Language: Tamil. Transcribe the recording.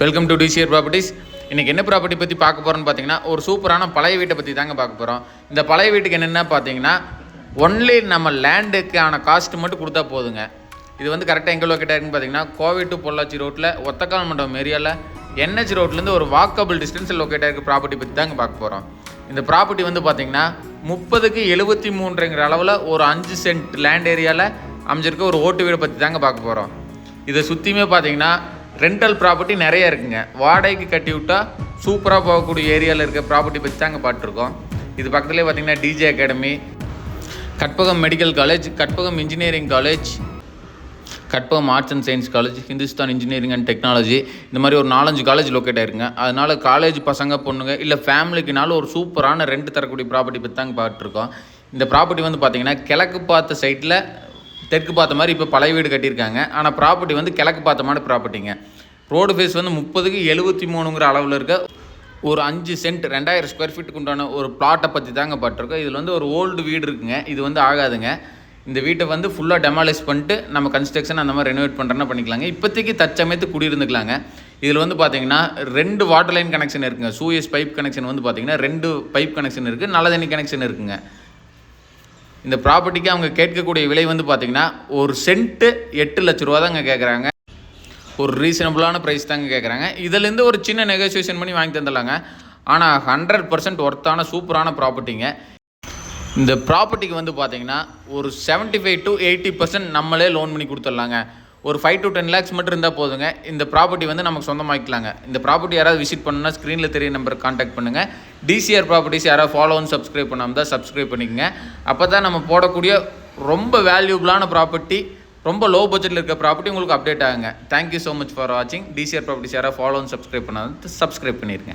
வெல்கம் டு டிசிஆர் ப்ராப்பர்ட்டிஸ் இன்றைக்கி என்ன ப்ராப்பர்ட்டி பற்றி பார்க்க போகிறோன்னு பார்த்தீங்கன்னா ஒரு சூப்பரான பழைய வீட்டை பற்றி தாங்க பார்க்க போகிறோம் இந்த பழைய வீட்டுக்கு என்னென்ன பார்த்தீங்கன்னா ஒன்லி நம்ம லேண்டுக்கான காஸ்ட்டு மட்டும் கொடுத்தா போதுங்க. இது வந்து கரெக்டாக எங்கே லொக்கேட் இருக்குன்னு பார்த்தீங்கன்னா கோவை டு பொள்ளாச்சி ரோட்டில் ஒத்தக்கால் மண்டபம் ஏரியாவில் என்ஹெச் ரோட்லேருந்து ஒரு வாக்கபிள் டிஸ்டன்ஸில் லொக்கேட் ஆயிருக்க ப்ராப்பர்ட்டி பற்றி தாங்க பார்க்க போகிறோம் இந்த ப்ராப்பர்ட்டி வந்து பார்த்தீங்கன்னா முப்பதுக்கு எழுபத்தி மூன்றுங்கிற அளவில் ஒரு அஞ்சு சென்ட் லேண்ட் ஏரியாவில் அமைஞ்சிருக்க ஒரு ஓட்டு வீடை பற்றி தாங்க பார்க்க போகிறோம் இதை சுற்றியுமே பார்த்தீங்கன்னா ரெண்டல் ப்ராப்பர்ட்டி நிறைய இருக்குங்க. வாடகைக்கு கட்டி விட்டா சூப்பராக போகக்கூடிய ஏரியாவில் இருக்க ப்ராப்பர்ட்டி பற்றி தாங்க பார்த்துருக்கோம். இது பக்கத்துலேயே பார்த்தீங்கன்னா DJ academy Karpagam medical college Karpagam engineering college Karpagam arts and science college Hindustan engineering and technology இந்த மாதிரி ஒரு நாலஞ்சு காலேஜ் லொக்கேட் ஆயிருங்க. அதனால் காலேஜ் பசங்க பொண்ணுங்க இல்லை ஃபேமிலிக்குனாலும் ஒரு சூப்பரான ரெண்ட் தரக்கூடிய ப்ராப்பர்ட்டி பற்றி தாங்க பார்த்துருக்கோம். இந்த ப்ராப்பர்ட்டி வந்து பார்த்தீங்கன்னா கிழக்கு பார்த்த சைட்டில் தெற்கு பார்த்த மாதிரி இப்போ பழைய வீடு கட்டியிருக்காங்க. ஆனால் ப்ராப்பர்ட்டி வந்து கிழக்கு பார்த்த மாதிரி ப்ராப்பர்ட்டிங்க ரோடு ஃபேஸ் வந்து முப்பதுக்கு எழுபத்தி மூணுங்கிற அளவில் இருக்க ஒரு அஞ்சு சென்ட் ரெண்டாயிரம் ஸ்கொயர் ஃபீட்டுக்கு உண்டான ஒரு பிளாட்டை பற்றி தாங்க பட்டிருக்கோம் இதில் வந்து ஒரு ஓல்டு வீடு இருக்குங்க. இது வந்து ஆகாதுங்க. இந்த வீட்டை வந்து ஃபுல்லாக டெமாலிஸ் பண்ணிட்டு நம்ம கன்ஸ்ட்ரக்ஷன் அந்த மாதிரி ரெனோவேட் பண்ணுறேன்னா பண்ணிக்கலாங்க. இப்போதைக்கு தற்சமயத்து குடியிருந்துக்கலாங்க. இதில் வந்து பார்த்தீங்கன்னா ரெண்டு வாட்டர் லைன் கனெக்ஷன் இருக்குங்க. சூயஸ் பைப் கனெக்ஷன் வந்து பார்த்தீங்கன்னா ரெண்டு பைப் கனெக்ஷன் இருக்குது நல்ல தண்ணி கனெக்ஷன் இருக்குங்க. இந்த ப்ராப்பர்ட்டிக்கு அவங்க கேட்கக்கூடிய விலை வந்து பார்த்தீங்கன்னா ஒரு சென்ட்டு எட்டு லட்ச ரூபா தாங்க கேட்குறாங்க ஒரு ரீசனபுளான ப்ரைஸ் தாங்க கேட்குறாங்க இதுலேருந்து ஒரு சின்ன நெகோசியேஷன் பண்ணி வாங்கி தந்துடலாங்க. ஆனால் ஹண்ட்ரட் பர்சன்ட் ஒர்த்தான சூப்பரான ப்ராப்பர்ட்டிங்க இந்த ப்ராப்பர்ட்டிக்கு வந்து பார்த்தீங்கன்னா ஒரு 75 ஃபைவ் டு எயிட்டி பர்சன்ட் நம்மளே லோன் பண்ணி கொடுத்துட்லாங்க. ஒரு ஃபைவ் டு டென் லேக்ஸ் மட்டும் இருந்தால் போதுங்க. இந்த ப்ராப்பர்ட்டி வந்து நமக்கு சொந்தமாக்கலாங்க இந்த ப்ராப்பர்ட்டி யாராவது விசிட் பண்ணணும்னா ஸ்க்ரீனில் தெரிய நம்பருக்கு காண்டாக்ட் பண்ணுங்கள் டிசிஆர் ப்ராப்பர்ட்டிஸ் யாராவது ஃபாலோ அண்ட் சப்ஸ்கிரைப் பண்ணாமல் தான் சப்ஸ்கிரைப் பண்ணிக்கங்க. அப்போ தான் நம்ம போடக்கூடிய ரொம்ப வேல்யூபிளான ப்ராப்பர்ட்டி ரொம்ப லோ பட்ஜெட்டில் இருக்க ப்ராப்பர்ட்டி உங்களுக்கு அப்டேட் ஆகுங்க. Thank you so much for வாட்சிங் டிசிஆர் ப்ராப்பர்ட்டிஸ் யாராவது ஃபாலோ அண்ட் சப்ஸ்கிரைப் பண்ணாமல் சப்ஸ்கிரைப் பண்ணிடுங்க